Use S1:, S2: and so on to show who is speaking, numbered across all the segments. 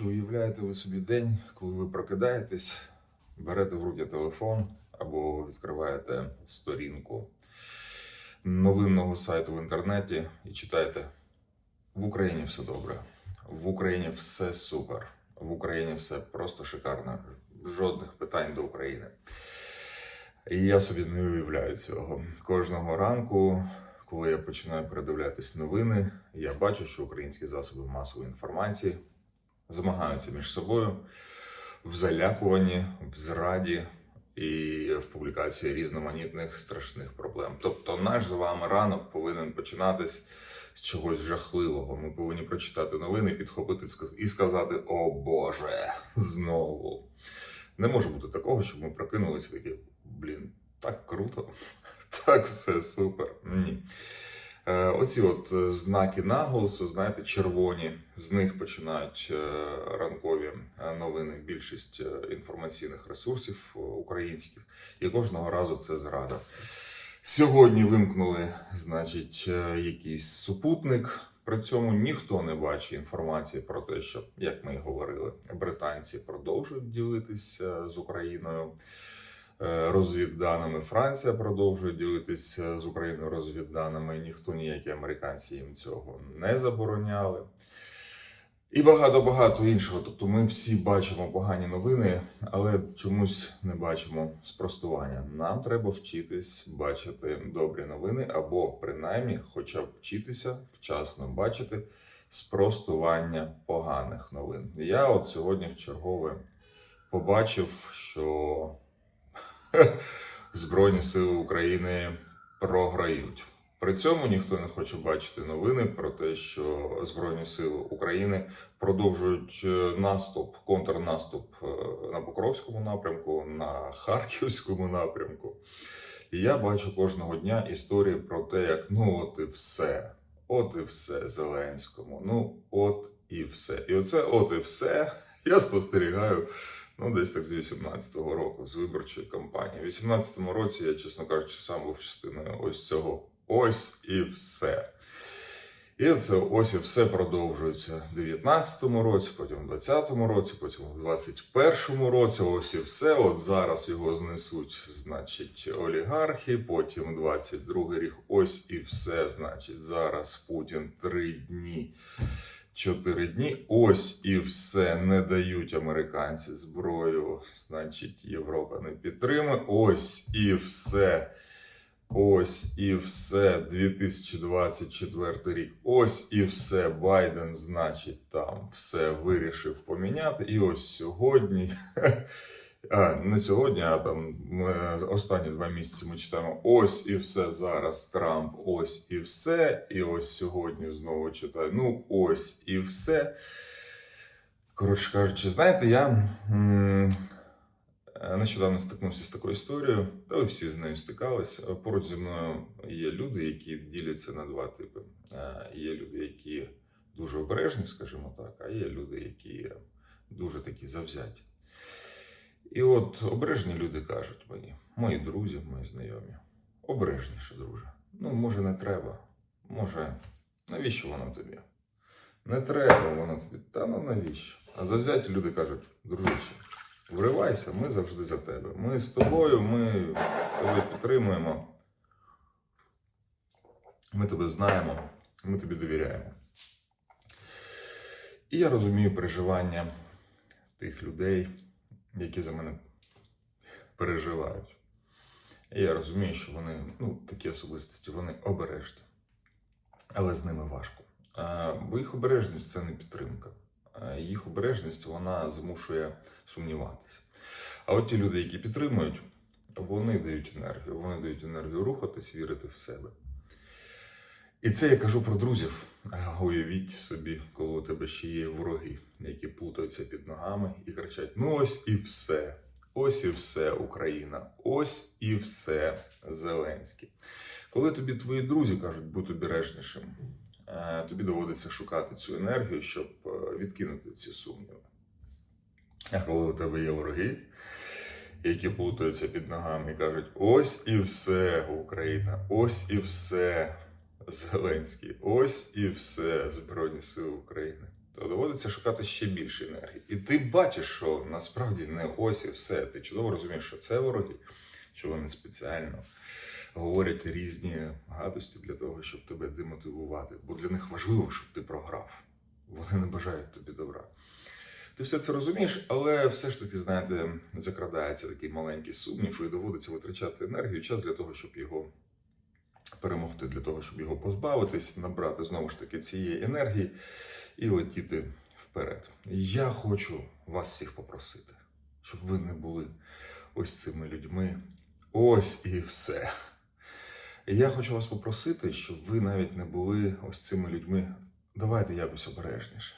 S1: Чи уявляєте ви собі день, коли ви прокидаєтесь, берете в руки телефон або відкриваєте сторінку новинного сайту в інтернеті і читаєте в Україні все добре, в Україні все супер, в Україні все просто шикарно, жодних питань до України. І я собі не уявляю цього. Кожного ранку, коли я починаю передивлятись новини, я бачу, що українські засоби масової інформації змагаються між собою в залякуванні, в зраді і в публікації різноманітних страшних проблем. Тобто, наш з вами ранок повинен починатись з чогось жахливого. Ми повинні прочитати новини, підхопити і сказати: О Боже, знову. Не може бути такого, щоб ми прокинулися такі, блін, так круто, так все супер. Ні. Е, Оці от е, знаки наголосу, знаєте, червоні, з них починають е, ранкові новини, більшість інформаційних ресурсів українських, і кожного разу це зрада. Сьогодні вимкнули, значить, якийсь супутник. При цьому ніхто не бачить інформації про те, що, як ми й говорили, британці продовжують ділитися з Україною розвідданими. Франція продовжує ділитися з Україною розвідданими. Ніхто ніякі американці їм цього не забороняли. І багато-багато іншого. Тобто ми всі бачимо погані новини, але чомусь не бачимо спростування. Нам треба вчитись бачити добрі новини, або принаймні, хоча б вчитися вчасно бачити спростування поганих новин. Я от сьогодні в чергове побачив, що Збройні Сили України програють. При цьому ніхто не хоче бачити новини про те, що Збройні Сили України продовжують е, наступ, контрнаступ е, на Покровському напрямку, на Харківському напрямку. І я бачу кожного дня історії про те, як ну от і все, от і все Зеленському. Ну, от і все. І оце от і все я спостерігаю ну, десь так з 18-го року, з виборчої кампанії. У 18-му році я, чесно кажучи, сам був частиною ось цього ось і все. І це ось і все продовжується в 19-му році, потім в 20-му році, потім в 21-му році. Ось і все. От зараз його знесуть, значить, олігархи. Потім 22-й рік. Ось і все. Значить, зараз Путін три дні. Чотири дні. Ось і все. Не дають американці зброю. Значить, Європа не підтримує. Ось і все. Ось і все. 2024 рік. Ось і все. Байден, значить, там все вирішив поміняти. І ось сьогодні. Не сьогодні, а там останні два місяці ми читаємо ось і все зараз. Трамп, ось і все. І ось сьогодні знову читаю. Ну, ось і все. Коротше кажучи, знаєте, я е, нещодавно стикнувся з такою історією, та ви всі з нею стикалися. Поруч зі мною є люди, які діляться на два типи. Е, Є люди, які дуже обережні, скажімо так, а є люди, які дуже такі завзяті. І от обережні люди кажуть мені, мої друзі, мої знайомі, обережніше, друже. Ну, може, не треба. Може, навіщо воно тобі? Не треба воно тобі. Та ну навіщо? А завзяті люди кажуть, дружище, вривайся, ми завжди за тебе. Ми з тобою, ми тебе підтримуємо. Ми тебе знаємо, ми тобі довіряємо. І я розумію переживання тих людей, які за мене переживають. І я розумію, що вони, ну, такі особистості, вони обережні. Але з ними важко. Бо їх обережність це не підтримка. Їх обережність вона змушує сумніватися. А от ті люди, які підтримують, вони дають енергію. Вони дають енергію рухатись, вірити в себе. І це я кажу про друзів. Уявіть собі, коли у тебе ще є вороги, які плутаються під ногами і кричать: Ну ось і все. Ось і все, Україна, ось і все, Зеленський. Коли тобі твої друзі кажуть, будь обережнішим, е, тобі доводиться шукати цю енергію, щоб е, відкинути ці сумніви. А коли у тебе є вороги, які плутаються під ногами і кажуть: ось і все, Україна, ось і все, Зеленський, ось і все Збройні Сили України, то доводиться шукати ще більше енергії. І ти бачиш, що насправді не ось і все. Ти чудово розумієш, що це вороги, що вони спеціально говорять різні гадості для того, щоб тебе демотивувати. Бо для них важливо, щоб ти програв. Вони не бажають тобі добра. Ти все це розумієш, але все ж таки, знаєте, закрадається такий маленький сумнів, і доводиться витрачати енергію, час для того, щоб його перемогти, для того, щоб його позбавитись, набрати знову ж таки цієї енергії і летіти вперед. Я хочу вас всіх попросити, щоб ви не були ось цими людьми. Ось і все. Я хочу вас попросити, щоб ви навіть не були ось цими людьми. Давайте якось обережніше.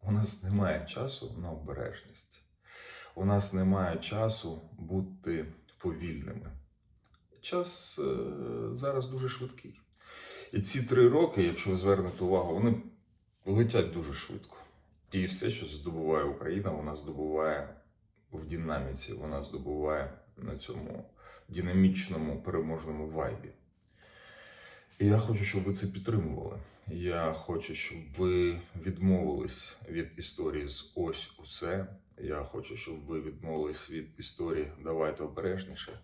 S1: У нас немає часу на обережність. У нас немає часу бути повільними. Час е, зараз дуже швидкий. І ці три роки, якщо ви звернете увагу, вони летять дуже швидко. І все, що здобуває Україна, вона здобуває в динаміці, вона здобуває на цьому динамічному переможному вайбі. І я хочу, щоб ви це підтримували. Я хочу, щоб ви відмовились від історії з ось усе. Я хочу, щоб ви відмовились від історії давайте обережніше.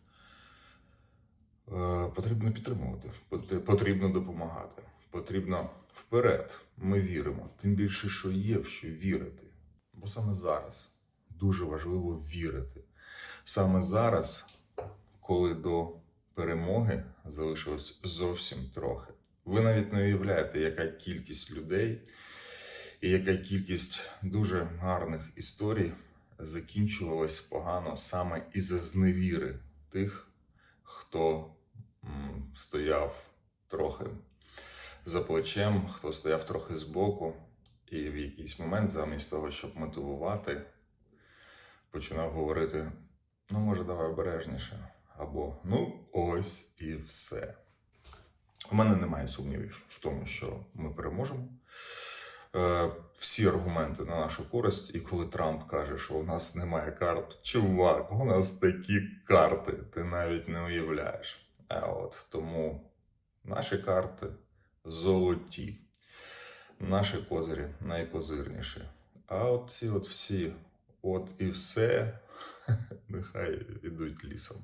S1: Е, Потрібно підтримувати, потрібно допомагати, потрібно вперед. Ми віримо. Тим більше, що є в що вірити. Бо саме зараз дуже важливо вірити. Саме зараз, коли до перемоги залишилось зовсім трохи. Ви навіть не уявляєте, яка кількість людей і яка кількість дуже гарних історій закінчувалась погано саме із-за зневіри тих, хто стояв трохи за плечем, хто стояв трохи збоку, і в якийсь момент, замість того, щоб мотивувати, починав говорити: ну, може, давай обережніше, або ну, ось і все. У мене немає сумнівів в тому, що ми переможемо. Е, всі аргументи на нашу користь, і коли Трамп каже, що у нас немає карт, чувак, у нас такі карти, ти навіть не уявляєш. От тому наші карти золоті, наші козирі найкозирніші. А от ці от всі, от і все, нехай ідуть лісом.